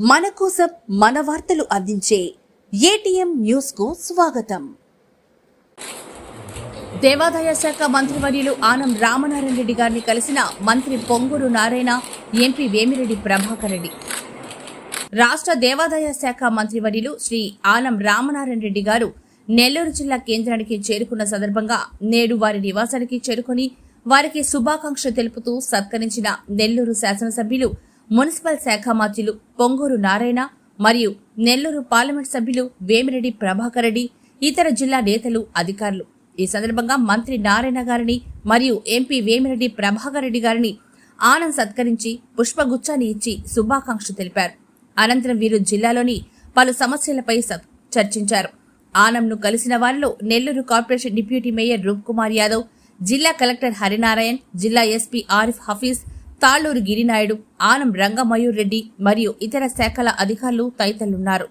మన కోసం మన వార్తలు అందించే ఏటీఎం న్యూస్కు స్వాగతం. దేవాదాయ శాఖ మంత్రివర్యులు ఆనం రామనారాయణ రెడ్డి గారిని కలిసిన మంత్రి పొంగూరు నారాయణ ఎంపీ వేమిరెడ్డి ప్రభాకర్ రెడ్డి. రాష్ట్ర దేవాదాయ శాఖ మంత్రివర్యులు శ్రీ ఆనం రామనారాయణ రెడ్డి గారు నెల్లూరు జిల్లా కేంద్రానికి చేరుకున్న సందర్భంగా నేడు వారి నివాసానికి చేరుకుని వారికి శుభాకాంక్షలు తెలుపుతూ సత్కరించిన నెల్లూరు శాసనసభ్యులు మున్సిపల్ శాఖ మంత్రులు పొంగూరు నారాయణ మరియు నెల్లూరు పార్లమెంట్ సభ్యులు వేమిరెడ్డి ప్రభాకర్ రెడ్డి ఇతర జిల్లా నేతలు అధికారులు. ఈ సందర్భంగా మంత్రి నారాయణ గారిని మరియు ఎంపీ వేమిరెడ్డి ప్రభాకర్ రెడ్డి గారిని ఆనంద్ సత్కరించి పుష్పగుచ్చాన్ని ఇచ్చి శుభాకాంక్షలు తెలిపారు. అనంతరం వీరు జిల్లాలోని పలు సమస్యలపై చర్చించారు. ఆనంద్ను కలిసిన వారిలో Nellore corporation deputy mayor Roop Kumar Yadav జిల్లా కలెక్టర్ హరినారాయణ్ జిల్లా ఎస్పీ ఆరిఫ్ హఫీజ్ తాళ్ళూరు గిరినాయుడు ఆనం రంగమయూర్ రెడ్డి మరియు ఇతర శాఖల అధికారులు తదితరులున్నారు.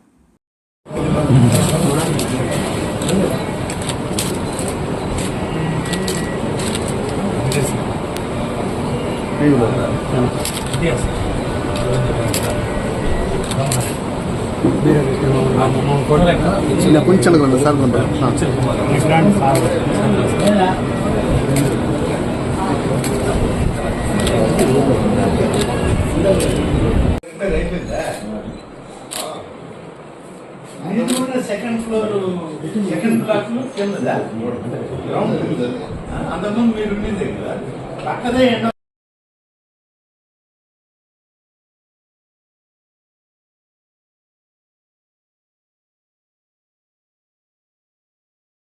కొంచెం సార్. సెకండ్ ఫ్లోర్ సెకండ్ బ్లాక్లో కిందదా గ్రౌండ్ అంతకుముందు మీరు ఉండింది కదా? పక్కదే ఎండ